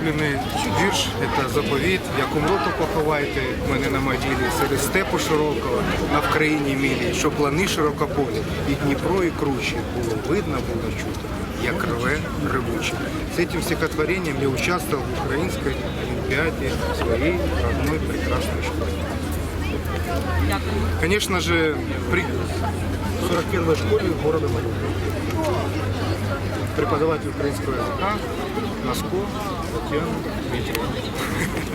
улюблений вірш це заповіт. Як умру, то поховайте мене на могилі серед степу широкого на Вкраїні мілі, що плани широкополі, і Дніпро, і кручі було видно, було чути, як рве ревуче. З цим стихотворением я участвовал в українській олімпіаді своей родной прекрасной школе. Конечно же, при 41-й школе города Мариуполя. Преподаватель украинского языка Носко Татьяна Дмитриевна.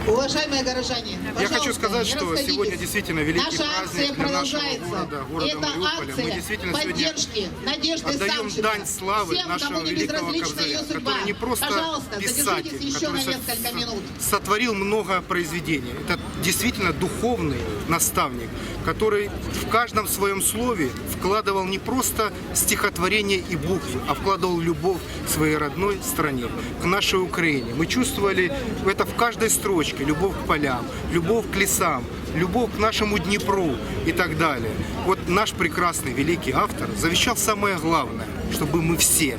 Уважаемые горожане, Я хочу сказать, что сегодня действительно великий Наша праздник акция для нашего продолжается. города, города Это Мариуполя. Мы действительно сегодня поддержки Надежды отдаем Самченко. дань славы Всем, нашего кому не великого безразлична ее Кобзаря, судьба. который не просто Пожалуйста, писатель, задержитесь еще который на со- несколько минут. сотворил много произведений. Это действительно духовный наставник, который в каждом своем слове вкладывал не просто стихотворение и буквы, а вкладывал любовь к своей родной стране, к нашей Украине. Мы чувствовали это в каждой строчке. Любовь к полям, любовь к лесам, любовь к нашему Днепру и так далее. Вот наш прекрасный великий автор завещал самое главное, чтобы мы все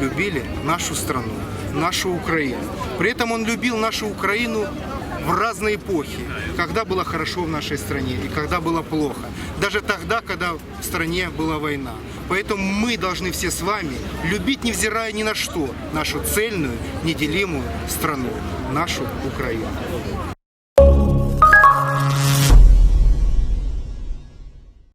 любили нашу страну, нашу Украину. При этом он любил нашу Украину в разные эпохи, когда было хорошо в нашей стране и когда было плохо. Даже тогда, когда в стране была война. Поэтому мы должны все с вами любить, невзирая ни на что, нашу цельную, неделимую страну, нашу Украину.